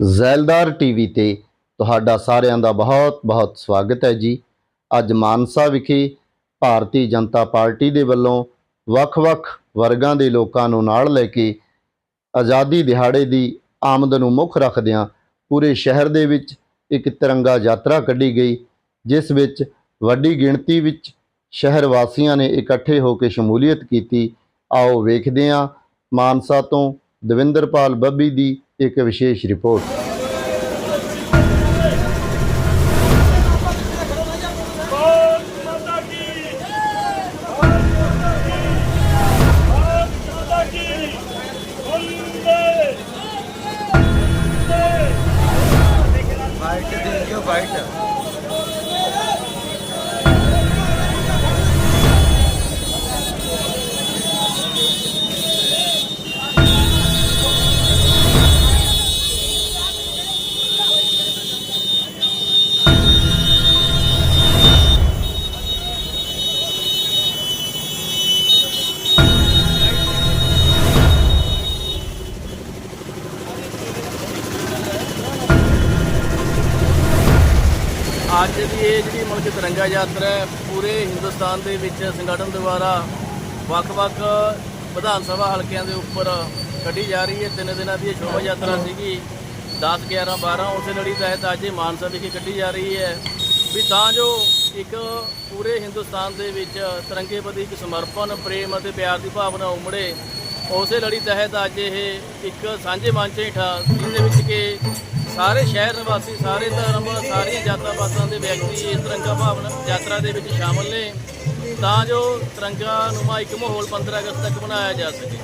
ਜ਼ੈਲਦਾਰ TV ਤੇ ਤੁਹਾਡਾ ਸਾਰਿਆਂ ਦਾ ਬਹੁਤ-ਬਹੁਤ ਸਵਾਗਤ ਹੈ ਜੀ। ਅੱਜ ਮਾਨਸਾ ਵਿਖੇ ਭਾਰਤੀ ਜਨਤਾ ਪਾਰਟੀ ਦੇ ਵੱਲੋਂ ਵੱਖ-ਵੱਖ ਵਰਗਾਂ ਦੇ ਲੋਕਾਂ ਨੂੰ ਨਾਲ ਲੈ ਕੇ ਆਜ਼ਾਦੀ ਦਿਹਾੜੇ ਦੀ ਆਮਦ ਨੂੰ ਮੁੱਖ ਰੱਖਦਿਆਂ ਪੂਰੇ ਸ਼ਹਿਰ ਦੇ ਵਿੱਚ ਇੱਕ ਤਿਰੰਗਾ ਯਾਤਰਾ ਕੱਢੀ ਗਈ, ਜਿਸ ਵਿੱਚ ਵੱਡੀ ਗਿਣਤੀ ਵਿੱਚ ਸ਼ਹਿਰ ਵਾਸੀਆਂ ਨੇ ਇਕੱਠੇ ਹੋ ਕੇ ਸ਼ਮੂਲੀਅਤ ਕੀਤੀ। ਆਓ ਵੇਖਦੇ ਹਾਂ ਮਾਨਸਾ ਤੋਂ ਦਵਿੰਦਰਪਾਲ ਬੱਬੀ ਦੀ एक विशेष रिपोर्ट Weiter. ਅੱਜ ਦੀ ਇਹ ਜਿਹੜੀ ਮੁਲਕ ਤਿਰੰਗਾ ਯਾਤਰਾ ਹੈ ਪੂਰੇ ਹਿੰਦੁਸਤਾਨ ਦੇ ਵਿੱਚ ਸੰਗਠਨ ਦੁਆਰਾ ਵੱਖ-ਵੱਖ ਵਿਧਾਨ ਸਭਾ ਹਲਕਿਆਂ ਦੇ ਉੱਪਰ ਕੱਢੀ ਜਾ ਰਹੀ ਹੈ। ਤਿੰਨ ਦਿਨਾਂ ਦੀ ਇਹ ਸ਼ੋਭਾ ਯਾਤਰਾ ਸੀਗੀ। 10 11 12 ਉਸੇ ਲੜੀ ਤਹਿਤ ਅੱਜ ਇਹ ਮਾਨਸਾ ਵਿਖੇ ਕੱਢੀ ਜਾ ਰਹੀ ਹੈ। ਵੀ ਤਾਂ ਜੋ ਇੱਕ ਪੂਰੇ ਹਿੰਦੁਸਤਾਨ ਦੇ ਵਿੱਚ ਤਿਰੰਗੇ ਪ੍ਰਤੀ ਇੱਕ ਸਮਰਪਣ ਪ੍ਰੇਮ ਅਤੇ ਪਿਆਰ ਦੀ ਭਾਵਨਾ ਉਮੜੇ ਉਸੇ ਲੜੀ ਤਹਿਤ ਅੱਜ ਇਹ ਇੱਕ ਸਾਂਝੇ ਮੰਚ ਹੇਠਾਂ ਜਿਹਦੇ ਵਿੱਚ ਕਿ ਸਾਰੇ ਸ਼ਹਿਰ ਨਿਵਾਸੀ, ਸਾਰੇ ਧਰਮ ਸਾਰੀਆਂ ਜਾਤਾਂ ਪਾਤਾਂ ਦੇ ਵਿਅਕਤੀ ਇਸ ਤਿਰੰਗਾ ਭਾਵਨਾ ਯਾਤਰਾ ਦੇ ਵਿੱਚ ਸ਼ਾਮਲ ਨੇ ਤਾਂ ਜੋ ਤਿਰੰਗਾ ਨੁਮਾ ਇੱਕ ਮਾਹੌਲ 15 ਅਗਸਤ ਤੱਕ ਬਣਾਇਆ ਜਾ ਸਕੇ।